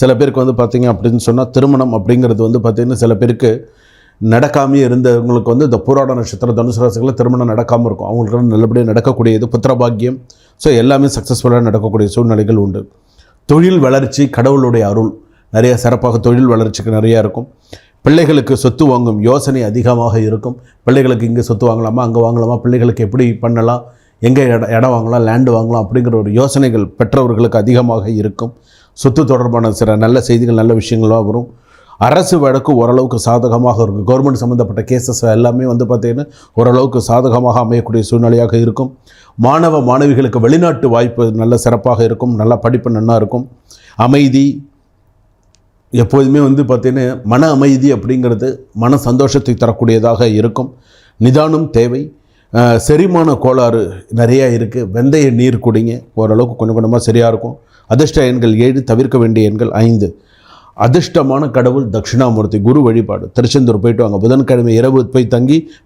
சில பேருக்கு வந்து பார்த்திங்க அப்படின்னு சொன்னால் திருமணம் அப்படிங்கிறது வந்து பார்த்திங்கன்னா சில பேருக்கு நடக்காமே இருந்தவங்களுக்கு வந்து இந்த பூராட நட்சத்திரம் தனுசு ராசிகளில் திருமணம் நடக்காமல் இருக்கும். அவங்களுக்கு நல்லபடியாக நடக்கக்கூடியது புத்திரபாக்கியம் ஸோ எல்லாமே சக்ஸஸ்ஃபுல்லாக நடக்கக்கூடிய சூழ்நிலைகள் உண்டு. தொழில் வளர்ச்சி கடவுளுடைய அருள். நிறைய சிறப்பாக தொழில் வளர்ச்சிக்கு நிறையா இருக்கும். பிள்ளைகளுக்கு சொத்து வாங்கும் யோசனை அதிகமாக இருக்கும். பிள்ளைகளுக்கு இங்கே சொத்து வாங்கலாமா அங்கே வாங்கலாமா பிள்ளைகளுக்கு எப்படி பண்ணலாம் எங்கே இடம் இடம் வாங்கலாம் லேண்டு வாங்கலாம் அப்படிங்கிற ஒரு யோசனைகள் பெற்றவர்களுக்கு அதிகமாக இருக்கும். சொத்து தொடர்பான சில நல்ல செய்திகள் நல்ல விஷயங்களாக வரும். அரசு வழக்கு ஓரளவுக்கு சாதகமாக இருக்கும். கவர்மெண்ட் சம்மந்தப்பட்ட கேசஸ் எல்லாமே வந்து பார்த்திங்கன்னா ஓரளவுக்கு சாதகமாக அமையக்கூடிய சூழ்நிலையாக இருக்கும். மாணவ மாணவிகளுக்கு வெளிநாட்டு வாய்ப்பு நல்ல சிறப்பாக இருக்கும். நல்ல படிப்பு நல்லா இருக்கும். அமைதி எப்போதுமே வந்து பார்த்திங்கன்னா மன அமைதி அப்படிங்கிறது மன சந்தோஷத்தை தரக்கூடியதாக இருக்கும். நிதானம் தேவை. செரிமான கோளாறு நிறையா இருக்குது வெந்தய நீர் குடிங்க. ஓரளவுக்கு கொஞ்சம் கொஞ்சமாக சரியாக இருக்கும். அதிர்ஷ்ட எண்கள் ஏழு தவிர்க்க வேண்டிய எண்கள் ஐந்து. அதிர்ஷ்டமான கடவுள் தட்சிணாமூர்த்தி குரு வழிபாடு. திருச்செந்தூர் போயிட்டு வாங்க. புதன்கிழமை இரவு போய் தங்கி